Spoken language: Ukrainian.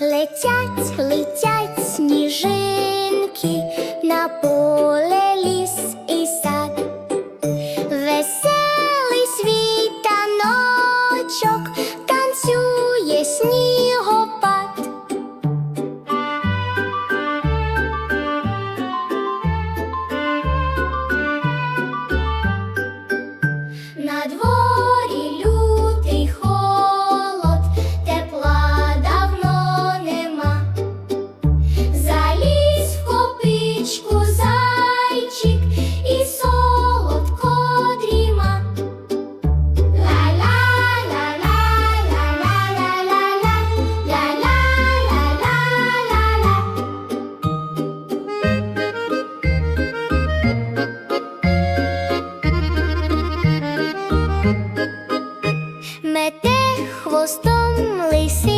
Летять, летять сніжинки на поле ліс і сад, веселий світаночок. На над хвостом лисі.